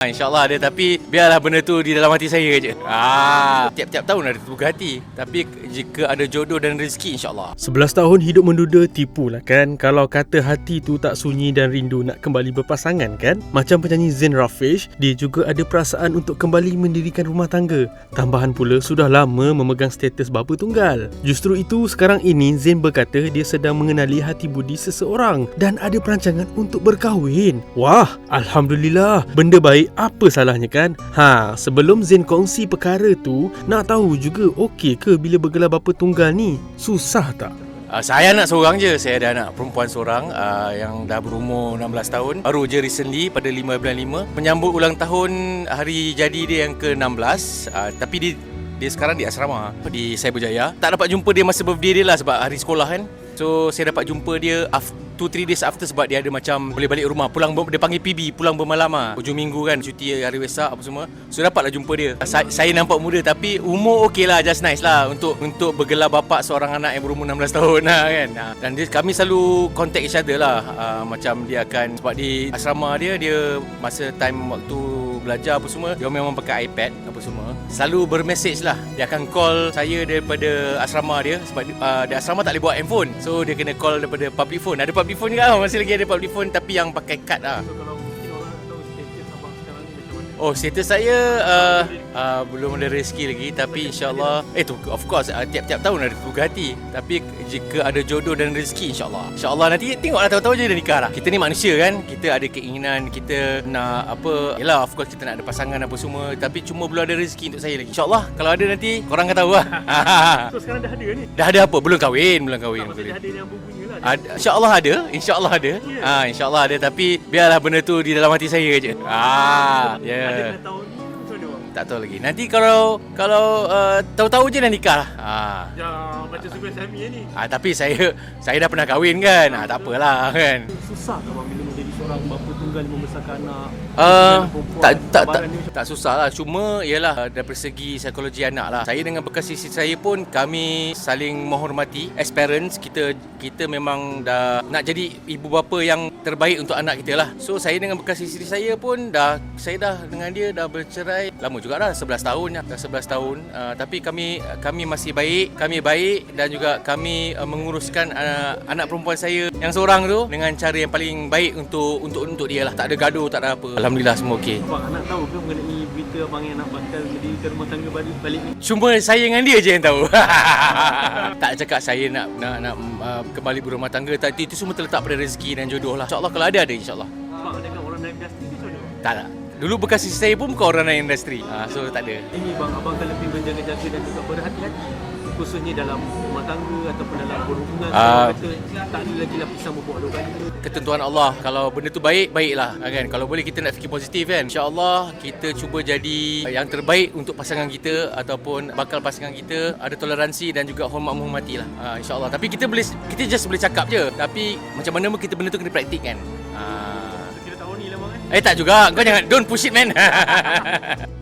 Ha, InsyaAllah ada. Tapi biarlah benda tu di dalam hati saya je. Ah, tiap-tiap tahun ada terbuka hati. Tapi jika ada jodoh dan rezeki insyaAllah. 11 tahun hidup menduda tipu lah kan? Kalau kata hati tu tak sunyi dan rindu nak kembali berpasangan kan? Macam penyanyi Zain Rafish Dia juga ada perasaan untuk kembali mendirikan rumah tangga. Tambahan pula sudah lama memegang status bapa tunggal. Justru itu sekarang ini Zain berkata dia sedang mengenali hati budi seseorang Dan ada perancangan untuk berkahwin. Wah Alhamdulillah. Benda baik apa salahnya kan Ha sebelum Zain kongsi perkara tu Nak tahu juga okey ke bila bergelar bapa tunggal ni Susah tak? Uh, saya anak seorang je. Saya ada anak perempuan seorang uh, yang dah berumur 16 tahun. Baru je recently pada 5 bulan 5 menyambut ulang tahun hari jadi dia yang ke-16. Uh, tapi dia dia sekarang di asrama di Cyberjaya. Tak dapat jumpa dia masa birthday dia lah sebab hari sekolah kan. So saya dapat jumpa dia after 2-3 days after sebab dia ada macam boleh balik rumah. Pulang dia panggil PB pulang bermalam lah hujung minggu kan cuti hari Wesak apa semua. So dapatlah jumpa dia. Sa- saya nampak muda tapi umur okey lah just nice lah untuk untuk bergelar bapa seorang anak yang berumur 16 tahun lah kan. Ha, dan dia, kami selalu contact each other lah. Uh, macam dia akan sebab di asrama dia dia masa time waktu belajar apa semua dia memang pakai iPad apa semua. Selalu bermesej lah. Dia akan call saya daripada asrama dia sebab uh, di asrama tak boleh buat handphone. So dia kena call daripada public phone. Ada public phone juga masih lagi ada public phone tapi yang pakai kad lah. So kalau Oh, status saya uh, uh, belum ada rezeki lagi tapi insyaAllah eh tu of course uh, tiap-tiap tahun ada terbuka hati tapi jika ada jodoh dan rezeki insyaAllah. insyaAllah nanti tengoklah tahu-tahu je dah nikah lah kita ni manusia kan kita ada keinginan kita nak apa yelah of course kita nak ada pasangan apa semua tapi cuma belum ada rezeki untuk saya lagi. insyaAllah kalau ada nanti korang akan tahu lah. So sekarang dah ada ni? dah ada apa? Belum kahwin belum kahwin Tak dah ada yang bunyi lah. Ada, InsyaAllah ada InsyaAllah ada. Ya. ha, InsyaAllah ada Tapi biarlah benda tu Di dalam hati saya je. Ah, Ada yeah. Dah tahun ni macam mana bang? Tak tahu lagi. Nanti kalau kalau uh, tahu-tahu je dah nikah lah. Ha. Ya macam suka Sami ni ha. tapi saya saya dah pernah kahwin kan. Ha, tak apalah kan. Susah tak bang bila menjadi seorang bapa tunggal yang membesarkan anak Uh, tak tak tak, macam- tak susah lah. Cuma ialah dari segi psikologi anak lah. Saya dengan bekas isteri saya pun kami saling menghormati as parents. Kita kita memang dah nak jadi ibu bapa yang terbaik untuk anak kita lah. So saya dengan bekas isteri saya pun dah saya dah dengan dia dah bercerai lama juga dah 11 tahun dah dah 11 tahun. Uh, tapi kami kami masih baik kami baik dan juga kami uh, menguruskan uh, anak perempuan saya yang seorang tu dengan cara yang paling baik untuk untuk untuk dia lah tak ada gaduh tak ada apa alhamdulillah semua okey Abang anak tahu ke mengenai berita abang yang nak bakal mendirikan rumah tangga baru balik ni? Cuma saya dengan dia je yang tahu. tak cakap saya nak nak nak uh, kembali berumah tangga tapi itu semua terletak pada rezeki dan jodoh lah. InsyaAllah kalau ada ada insyaAllah. Abang dengan orang dalam industri ni macam mana? Tak lah. Dulu bekas isteri saya pun bukan orang dalam industri. Ha, so tak ada. Ini bang, abang akan lebih menjaga-jaga dan juga berhati-hati khususnya dalam rumah tangga ataupun dalam berhubungan Ah. uh, kata tak ada lagi lapisan membuat dua Ketentuan Allah. Kalau benda tu baik, baiklah. Ha, Kan? Kalau boleh kita nak fikir positif kan. InsyaAllah kita cuba jadi yang terbaik untuk pasangan kita ataupun bakal pasangan kita ada toleransi dan juga hormat menghormati lah. Ha, InsyaAllah. Tapi kita boleh kita just boleh cakap je. Tapi macam mana pun kita benda tu kena praktik kan. Eh Eh tak juga. Kau jangan don't push it man.